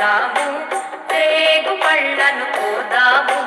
పెడతాము రేగు పళ్ళను పోదాము.